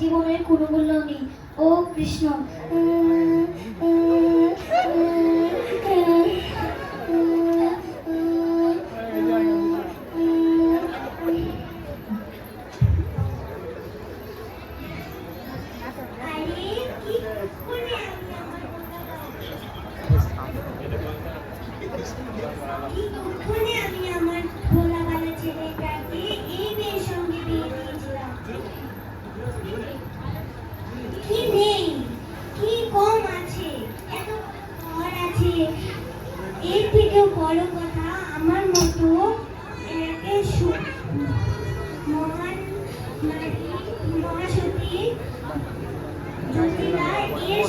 জীবনের কোনো মূল্য নেই। ও কৃষ্ণ। উম, মহাসতী এর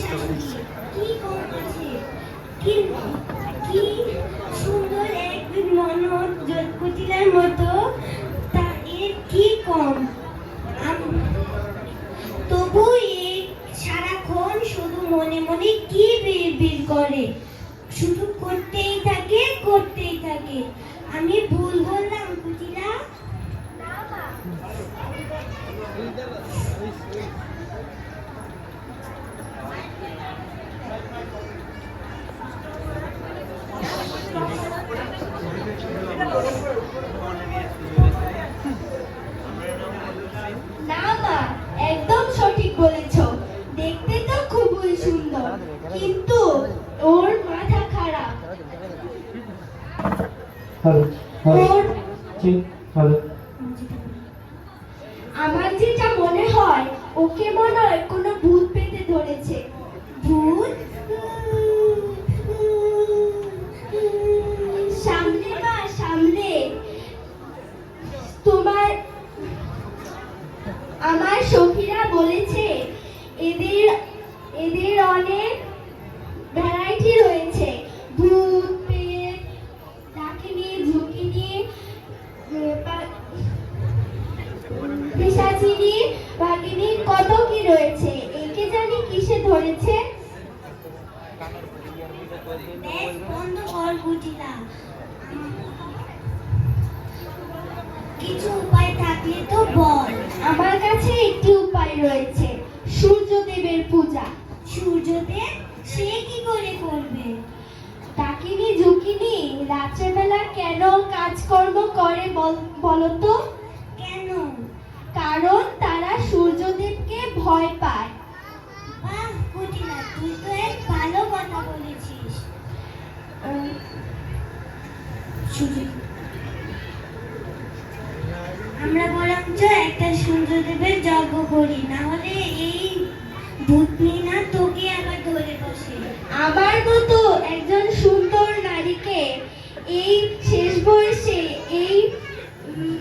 কি সুন্দর এক এর কি কম তবু এ সারাক্ষণ শুধু মনে মনে কি বিড়বিড় করে শুধু করতেই থাকে করতেই থাকে আমি ভুল বললাম কুটিলা না ঝুঁকিনি পিসাচিনি বাঘিনী কত কি রয়েছে? একে জানি কিসে ধরেছে? বন্ধ কর কুটিলা কিছু উপায় থাকলে তো বল। আমার কাছে একটি উপায় রয়েছে সূর্যদেবের পূজা। সূর্যদেব সে কি করে করবে? ডাকিনি ঝুঁকিনি রাত্রেবেলা কেন কাজকর্ম করে বল- বলতো? কেন? কারণ তারা সূর্যদেবকে ভয় পায়। বাহ কুটিলা তুই তো এক ভালো কথা বলেছিস। আমরা বরঞ্চ একটা সূর্যদেবের যজ্ঞ করি না হলে এই ভূতনি না তোকে আবার ধরে বসে। আমার মতো একজন নারীকে এই শেষ বয়সে এই উম,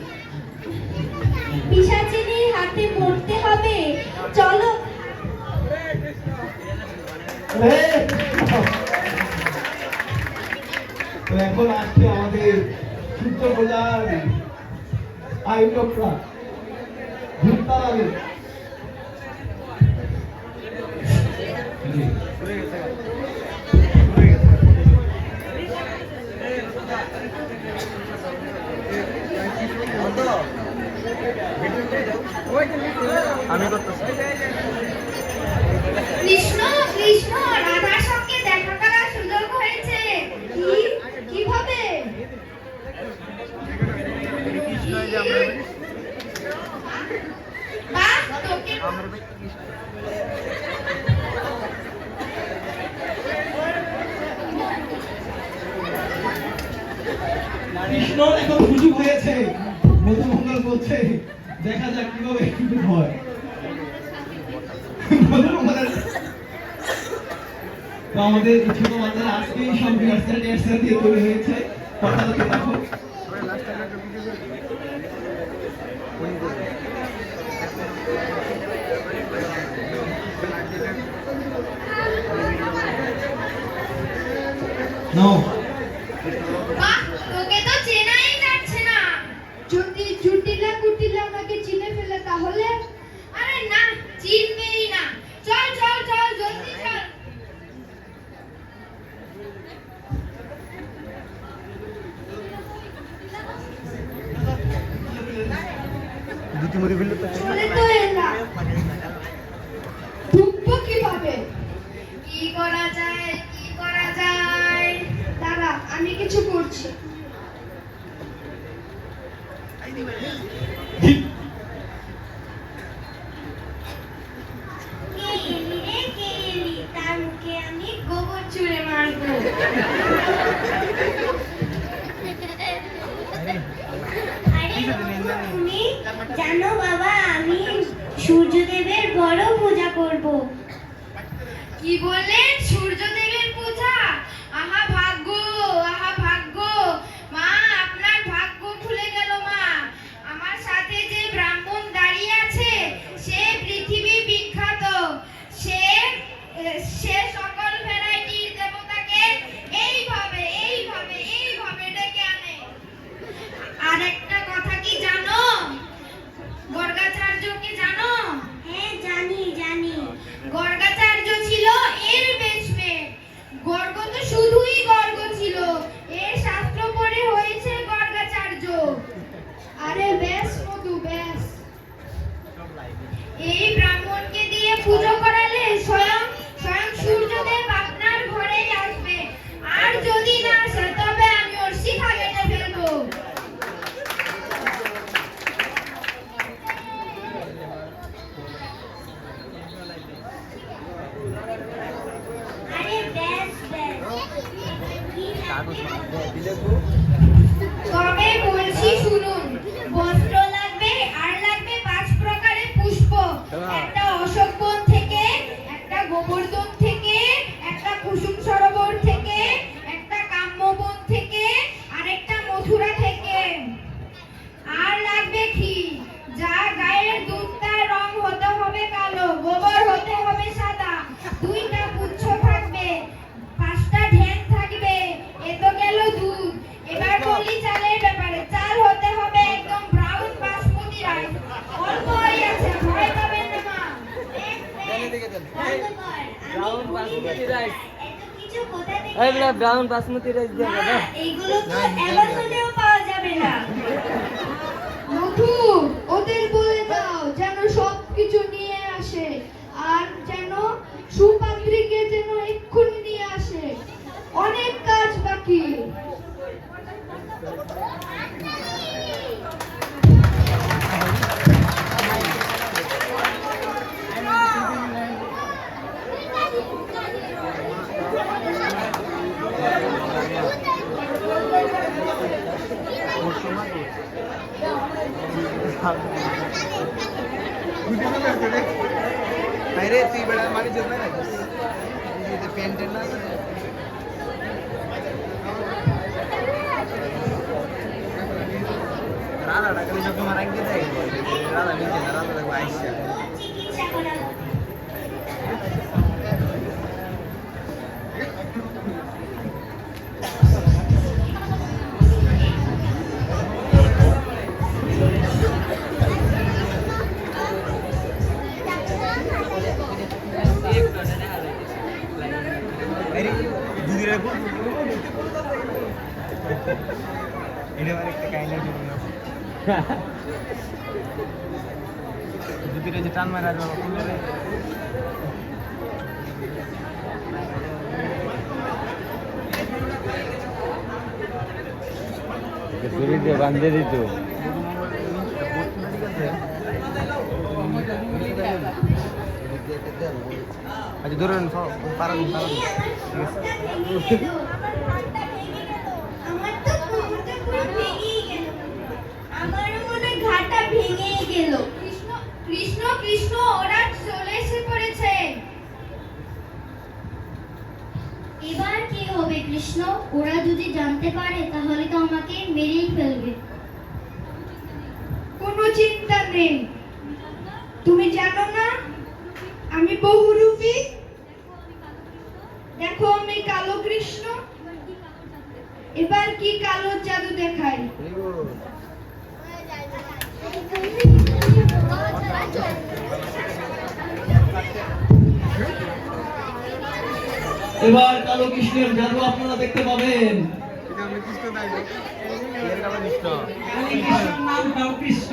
হাতে মরতে হবে। চলো। তো এখন আসছে আমাদের সূর্য পূজার আয়োজকরা ভূতালালে কৃষ্ণ এখন সুযোগ হয়েছে মধুমঙ্গল বলছে, দেখা যাক কীভাবে কিন্তু হয়। আমাদের ছোট সব রিহার্সাল টিহার্সাল দিয়ে একটা আমি কিছু করছি। জানো বাবা আমি সূর্যদেবের বড় পূজা করব। কি বলে সূর্যদেব বাসমতি ব্রাউন বাসমতি রাইস দিয়ে দাদা এইগুলো তো অ্যামাজনেও পাওয়া যাবে না। মধু ওদের বলে দাও যেন সবকিছু নিয়ে আসে। আর যেন সুপার আরে তুই বেড়া মানে যেতে না প্যান্টের না রাধা ডাকলে যখন রাখতে দেয় রাধা নিচে রাধা দেখব আইসা। ini mereka kayaknya dulu Jadi jetan mana dua puluh Kesuri ya banjir itu. Aja turun, so, parang, parang. এবার কি হবে কৃষ্ণ? ওরা যদি জানতে পারে তাহলে তো আমাকে মেরেই ফেলবে। কোনো চিন্তা নেই। তুমি জানো না? আমি বহুরূপী। দেখো আমি কালো কৃষ্ণ। এবার কি কালো জাদু দেখাই? এবার কালো কৃষ্ণের জাদু আপনারা দেখতে পাবেন। কৃষ্ণ নাম কৃষ্ণ